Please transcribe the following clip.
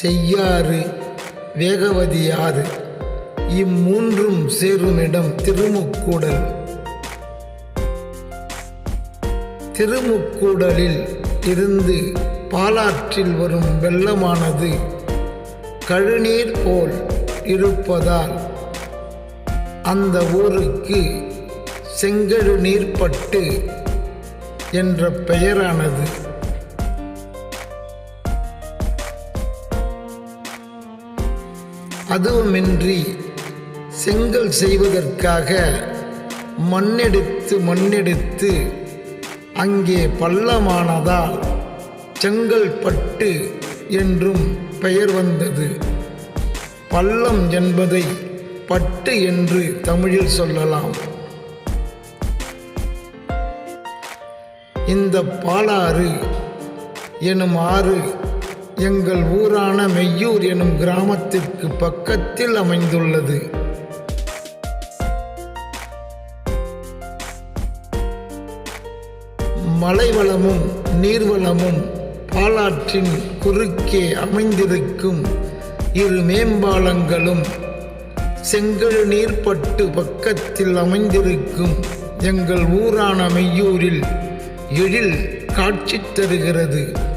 செய்யாறு வேகவதியாறு இம்மூன்றும் சேருமிடம் திருமுக்கூடல். திருமுக்கூடலில் இருந்து பாலாற்றில் வரும் வெள்ளமானது கழுநீர் போல் இருப்பதால் அந்த ஊருக்கு செங்கழு நீர்பட்டு என்ற பெயரானது. அதுவுமின்றி செங்கல் செய்வதற்காக மண்ணெடுத்து மண்ணெடுத்து அங்கே பள்ளமானதால் செங்கல்பட்டு என்றும் பெயர் வந்தது. பள்ளம் என்பதை பட்டு என்று தமிழில் சொல்லலாம். இந்த பாலாறு எனும் ஆறு எங்கள் ஊரான மெய்யூர் எனும் கிராமத்திற்கு பக்கத்தில் அமைந்துள்ளது. மலைவளமும் நீர்வளமும் பாலாற்றின் குறுக்கே அமைந்திருக்கும் இரு மேம்பாலங்களும் செங்கல் நீர்ப்பட்டு பக்கத்தில் அமைந்திருக்கும் எங்கள் ஊரான மெய்யூரில் எழில் காட்சி தருகிறது.